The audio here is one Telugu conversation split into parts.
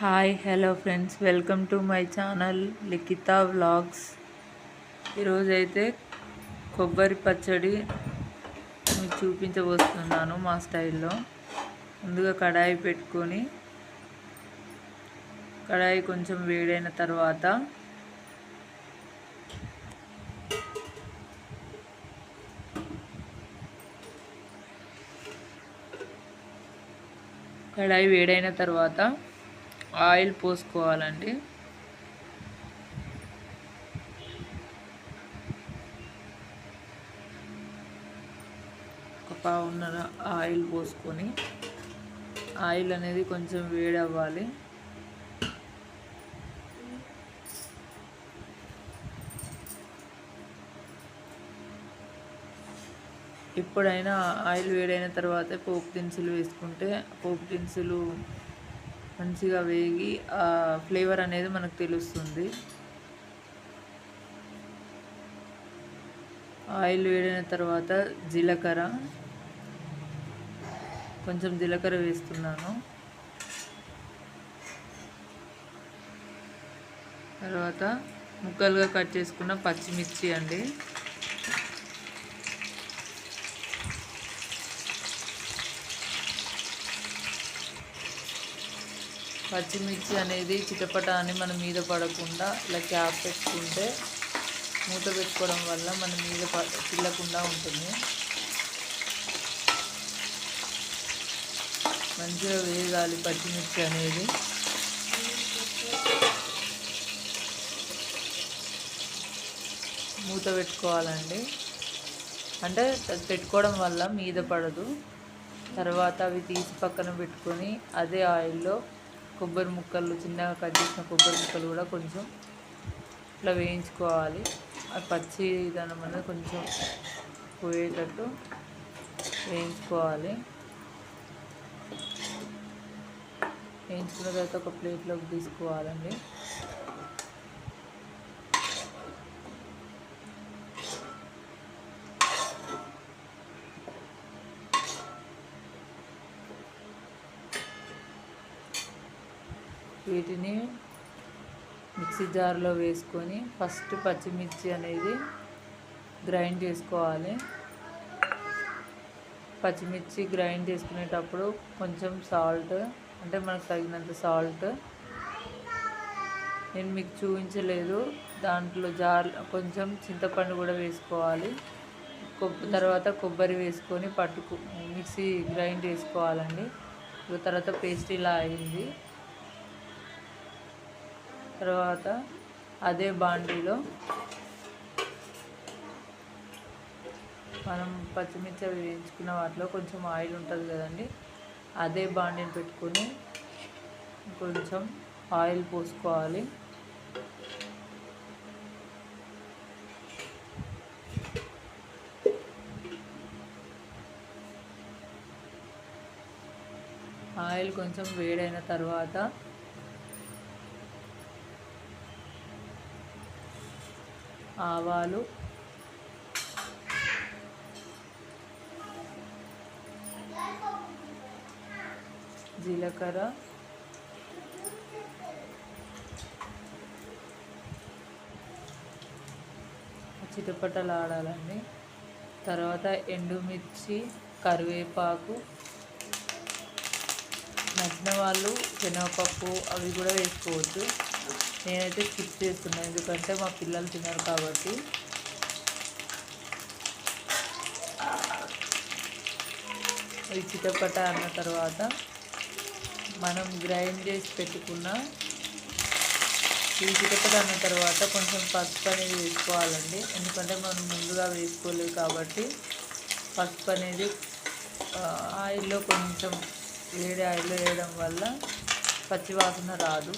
Hi hello friends welcome to my channel Likhitha vlogs ఈరోజైతే కొబ్బరి పచ్చడి మీకు చూపించబోస్తున్నాను మా స్టైల్లో. ముందుగా కడాయి పెట్టుకొని కడాయి కొంచెం వేడైన తర్వాత కడాయి వేడైన తర్వాత ఆయిల్ పోసుకోవాలండి. ఒక పావున్నర ఆయిల్ పోసుకొని ఆయిల్ అనేది కొంచెం వేడవ్వాలి. ఎప్పుడైనా ఆయిల్ వేడైన తర్వాత పోపు దినుసులు వేసుకుంటే పోపు దినుసులు మంచిగా వేగి ఆ ఫ్లేవర్ అనేది మనకు తెలుస్తుంది. ఆయిల్ వేడిన తర్వాత జీలకర్ర. కొంచెం జీలకర్ర వేస్తున్నాను. తర్వాత ముక్కలుగా కట్ చేసుకున్న పచ్చిమిర్చి అండి. పచ్చిమిర్చి అనేది చిటపట అని మన మీద పడకుండా ఇలా క్యాప్ పెట్టుకుంటే మూత పెట్టుకోవడం వల్ల మన మీద పిల్లకుండా ఉంటుంది. మంచిగా వేగాలి పచ్చిమిర్చి అనేది. మూత పెట్టుకోవాలండి. అంటే పెట్టుకోవడం వల్ల మీద పడదు. తర్వాత అవి తీసి పక్కన పెట్టుకొని అదే ఆయిల్లో కొబ్బరి ముక్కలు చిన్నగా కట్ చేసిన కొబ్బరి ముక్కలు కూడా కొంచెం ఇట్లా వేయించుకోవాలి. ఆ పచ్చి దానం అనేది కొంచెం పోయేటట్టు వేయించుకోవాలి. వేయించుకున్న తర్వాత ఒక ప్లేట్లోకి తీసుకోవాలండి. వీటిని మిక్సీ జార్లో వేసుకొని ఫస్ట్ పచ్చిమిర్చి అనేది గ్రైండ్ చేసుకోవాలి. పచ్చిమిర్చి గ్రైండ్ చేసుకునేటప్పుడు కొంచెం సాల్ట్ అంటే మనకు తగినంత సాల్ట్. నేను మీకు చూపించలేదు దాంట్లో జార్ కొంచెం చింతపండు కూడా వేసుకోవాలి. తర్వాత కొబ్బరి వేసుకొని పట్టుకు మిక్సీ గ్రైండ్ చేసుకోవాలండి. తర్వాత పేస్ట్ ఇలా అయింది. తర్వాత అదే బాండీలో మనం పచ్చిమిర్చి వేయించుకున్న వాటిలో కొంచెం ఆయిల్ ఉంటుంది కదండి అదే బాండీని పెట్టుకొని కొంచెం ఆయిల్ పోసుకోవాలి. ఆయిల్ కొంచెం వేడైన తర్వాత ఆవాలు. జీలకర్ర. చిటపటలు ఆడాలండి. తర్వాత ఎండుమిర్చి కరివేపాకు నచ్చిన వాళ్ళు శనగపప్పు అవి కూడా వేసుకోవచ్చు. నేనైతే స్కిప్ చేస్తున్నాను ఎందుకంటే మా పిల్లలు తినరు కాబట్టి. అవి చిటపట అన్న తర్వాత మనం గ్రైండ్ చేసి పెట్టుకున్న ఈ చిటపట అన్న తర్వాత కొంచెం పసుపు అనేది వేసుకోవాలండి. ఎందుకంటే మనం ముందుగా వేసుకోలేదు కాబట్టి పసుపు అనేది ఆయిల్లో కొంచెం వేడి ఆయిల్లో వేయడం వల్ల పచ్చివాసన రాదు.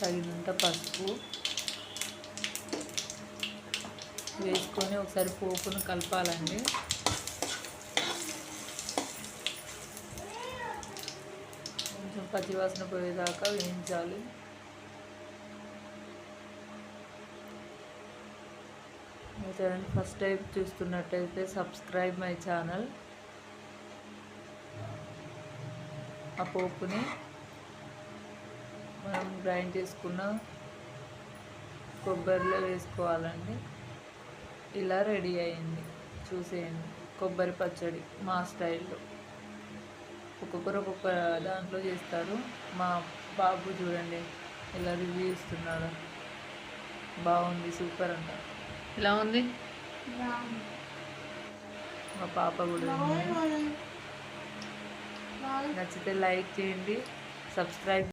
తగినంత పసుపు వేసుకొని ఒకసారి పోపును కలపాలండి. కొంచెం పచ్చివాసన పోయేదాకా వేయించాలి. చూడండి ఫస్ట్ టైం చూస్తున్నట్టయితే సబ్స్క్రైబ్ మై ఛానల్. ఆ పోపుని మనం గ్రైండ్ చేసుకున్న కొబ్బరిలో వేసుకోవాలండి. ఇలా రెడీ అయింది. చూసేయండి. కొబ్బరి పచ్చడి మా స్టైల్లో. ఒక్కొక్కరు ఒక్కొక్క దాంట్లో చేస్తారు. మా బాబు చూడండి ఇలా రివ్యూ ఇస్తున్నాడు బాగుంది సూపర్ అంట. ఎలా ఉంది? మా పాప కూడా. నచ్చితే లైక్ చేయండి. సబ్స్క్రైబ్